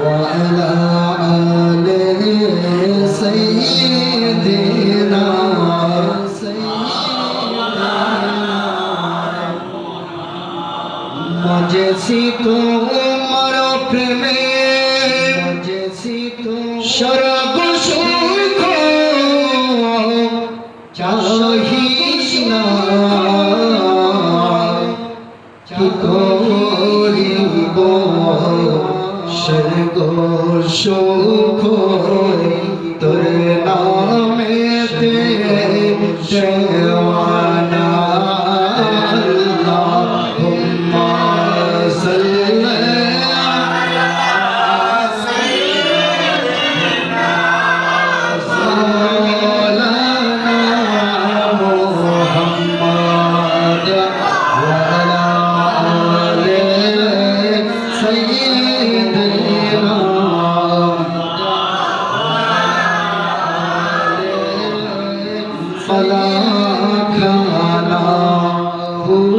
Shut up, मज़ेसी تو تو change.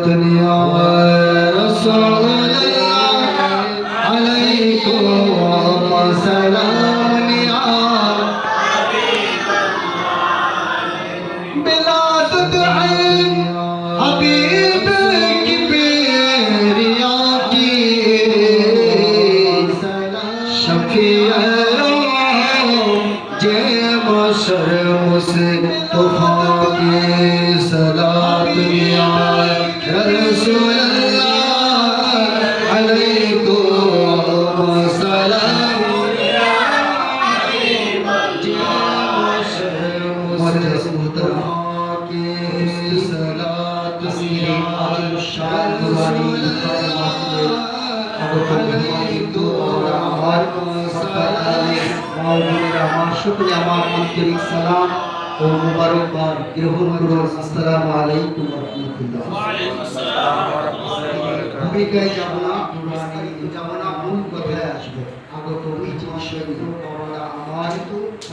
صلاة শুক্রিয়া আমার আন্তরিক সালাম ও মুবারকবাদ গ্রহণ করুন আসসালামু আলাইকুম ওয়া রাহমাতুল্লাহ ভূমিকায় যাব না যাব না মূল কথায় আসব আগত ওই যে বিষয়গুলো আমরা আমার তো সত্তা কালামের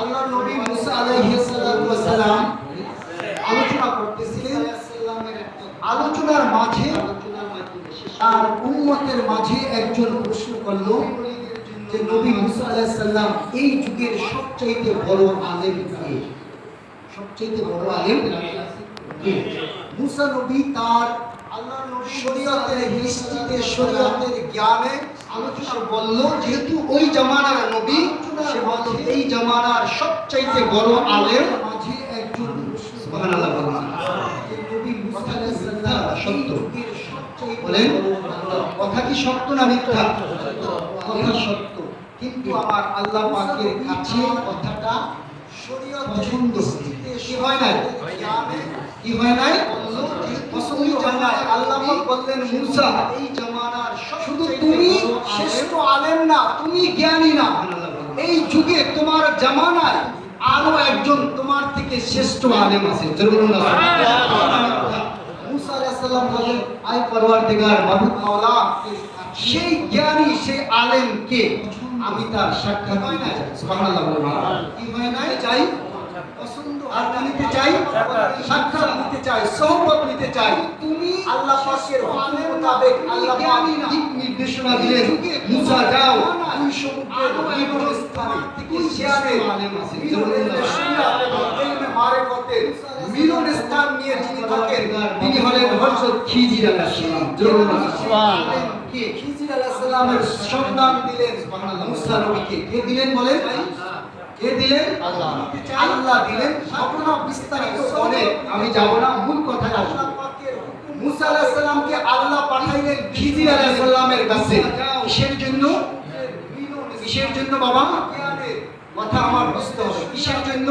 আল্লাহ নবী মুসা আলাইহিস সালাম আলোচনা করতেছিলেন। আলোচনার মাঝে আর উম্মতের মাঝে একজন প্রশ্ন করল যে নবী মুসা আলাইহিস সালাম এই যুগের সবচাইতে বড় আলেম কে? সবচাইতে বড় আলেম কে? মুসা নবী তার আল্লাহর নবী শরীয়তের হিস্ট্রিতে, শরীয়তের জ্ঞানে আলোচনা বলল যেহেতু ওই জামানার নবী সে বলল এই জামানার সবচাইতে বড় আলেম। মাঝে একজন সুবহানাল্লাহ বলুন। নবী মুসা আলাইহিস সালাম সত্য? বলেন। কথা কি সত্য না মিথ্যা? কথা সত্য। কিন্তু আমার আল্লাহ পাকের কাছে কথাটা পছন্দ। কি হয় নাই? কি হয় নাই? পছন্দ আল্লাহ বললেন মুসা এই শুধু তুমি শ্রেষ্ঠ আলেম না তুমি জ্ঞানী না। এই যুগে তোমার জামানায় আরও একজন তোমার থেকে শ্রেষ্ঠ আলেম আছে। সেই জ্ঞানী সেই আলেম কে? আমি তার সাক্ষাৎ কি হয় নাই? চাই পছন্দ আর নিতে চাই সাক্ষাৎ। নিতে চাই সহবত নিতে চাই। তুমি আল্লাহ পাকের হুকুম মোতাবেক আল্লাহ পাক দিক নির্দেশনা দিলেন মুসা যাও দুই সমুদ্রের বিপদ স্থানে তুই জ্ঞানে আলেম আছে মিলন স্থান নিয়ে যিনি থাকেন তিনি হলেন হযরত খিজির আলাইহিস সালাম কে? খিজির আলাইহিস সালামের সন্ধান দিলেন মুসা নবীকে। কে দিলেন বলেন? কে দিলেন? আল্লাহ। আল্লাহ দিলেন। ঘটনা বিস্তারিত বলে আমি যাব না। মূল কথায় আসব মুসা আলাইহিস সালামকে আল্লাহ পাঠাইলেন খিজির আলাইহিস সালামের কাছে। কিসের জন্য? কিসের জন্য বাবা? কথা আমার বুঝতে হবে। কিসের জন্য?